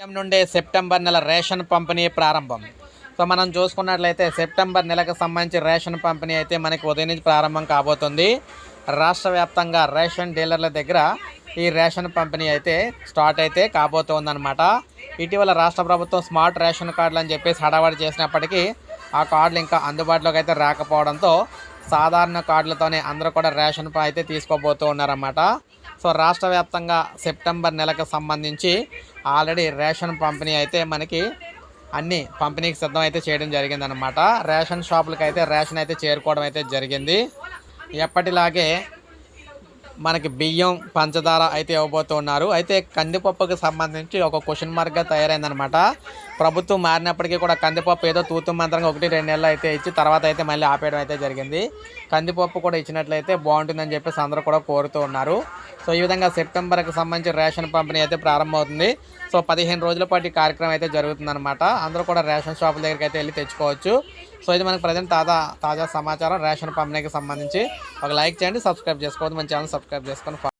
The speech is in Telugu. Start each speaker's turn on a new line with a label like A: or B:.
A: నుండే నుండి సెప్టెంబర్ నెల రేషన్ పంపిణీ ప్రారంభం. సో మనం చూసుకున్నట్లయితే సెప్టెంబర్ నెలకు సంబంధించి రేషన్ పంపిణీ అయితే మనకి ఉదయం నుంచి ప్రారంభం కాబోతుంది. రాష్ట్ర వ్యాప్తంగా రేషన్ డీలర్ల దగ్గర ఈ రేషన్ పంపిణీ అయితే స్టార్ట్ అయితే కాబోతుందన్నమాట. ఇటీవల రాష్ట్ర ప్రభుత్వం స్మార్ట్ రేషన్ కార్డులు అని చెప్పేసి హడావడి చేసినప్పటికీ ఆ కార్డులు ఇంకా అందుబాటులోకి అయితే రాకపోవడంతో సాధారణ కార్డులతోనే అందరూ కూడా రేషన్ అయితే తీసుకోబోతూ ఉన్నారన్నమాట. సో రాష్ట్ర వ్యాప్తంగా సెప్టెంబర్ నెలకు సంబంధించి ఆల్రెడీ రేషన్ పంపిణీ అయితే మనకి అన్ని పంపిణీకి సిద్ధం అయితే చేయడం జరిగిందనమాట రేషన్ షాపులకు అయితే రేషన్ అయితే చేరుకోవడం అయితే జరిగింది. ఎప్పటిలాగే మనకి బియ్యం పంచదార అయితే ఇవ్వబోతున్నారు అయితే కందిపప్పుకి సంబంధించి ఒక క్వశ్చన్ మార్క్గా తయారైందనమాట ప్రభుత్వం మారినప్పటికీ కూడా కందిపప్పు ఏదో తూతు మంత్రంగా ఒకటి రెండు నెలలు అయితే ఇచ్చి తర్వాత అయితే మళ్ళీ ఆపేయడం అయితే జరిగింది. కందిపప్పు కూడా ఇచ్చినట్లయితే బాగుంటుందని చెప్పేసి అందరూ కూడా కోరుతూ ఉన్నారు. సో ఈ విధంగా సెప్టెంబర్కి సంబంధించి రేషన్ పంపిణీ అయితే ప్రారంభమవుతుంది. సో పదిహేను రోజుల పాటు ఈ కార్యక్రమం అయితే జరుగుతుందన్నమాట. అందరూ కూడా రేషన్ షాపుల దగ్గరికి అయితే వెళ్ళి తెచ్చుకోవచ్చు. సో ఇది మనకు ప్రజెంట్ తాజా తాజా సమాచారం రేషన్ పంపిణీకి సంబంధించి. ఒక లైక్ చేయండి సబ్స్క్రైబ్ చేసుకోవద్దు. మన ఛానల్ సబ్స్క్రైబ్ చేసుకొని